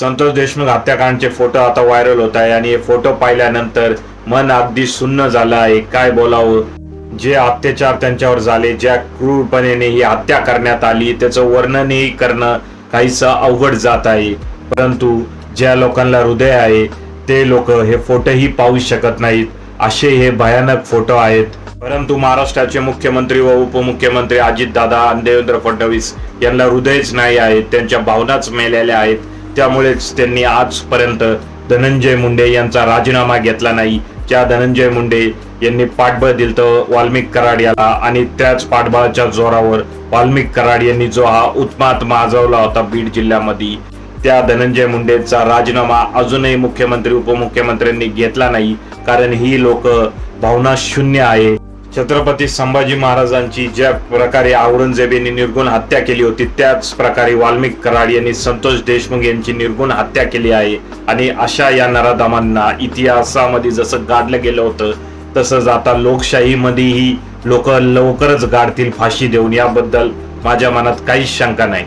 संतोष देशमुख हत्याकांडचे फोटो आता व्हायरल होत आहे आणि हे फोटो पाहिल्यानंतर मन अगदी सुन्न झालं आहे. काय बोलावं? जे अत्याचार त्यांच्यावर झाले ज्या क्रूरपणे ही हत्या करण्यात आली त्याचं वर्णनही करणं काहीस अवघड जात आहे. परंतु ज्या लोकांना हृदय आहे ते लोक हे फोटोही पाहू शकत नाहीत. असे हे भयानक फोटो आहेत. परंतु महाराष्ट्राचे मुख्यमंत्री व उपमुख्यमंत्री अजितदादा आणि देवेंद्र फडणवीस यांना हृदयच नाही आहेत त्यांच्या भावनाच मेलेल्या आहेत. त्यामुळेच त्यांनी आजपर्यंत धनंजय मुंडे यांचा राजीनामा घेतला नाही. ज्या धनंजय मुंडे यांनी पाठबळ दिलं वाल्मिक कराड याला आणि त्याच पाठबळाच्या जोरावर वाल्मिक कराड यांनी जो हा उत्मात माजवला होता बीड जिल्ह्यामध्ये त्या धनंजय मुंडेचा राजीनामा अजूनही मुख्यमंत्री उपमुख्यमंत्र्यांनी घेतला नाही. कारण ही लोक भावना शून्य आहे. छत्रपती संभाजी महाराजांची ज्या प्रकारे औरंगजेबीने निर्गुण हत्या केली होती त्याच प्रकारे वाल्मिक कराड यांनी संतोष देशमुख यांची निर्गुण हत्या केली आहे. आणि अशा या नराधमांना इतिहासामध्ये जसं गाडलं गेलं होतं तसंच आता लोकशाहीमध्येही लोक लवकरच गाडतील फाशी देऊन. याबद्दल माझ्या मनात काहीच शंका नाही.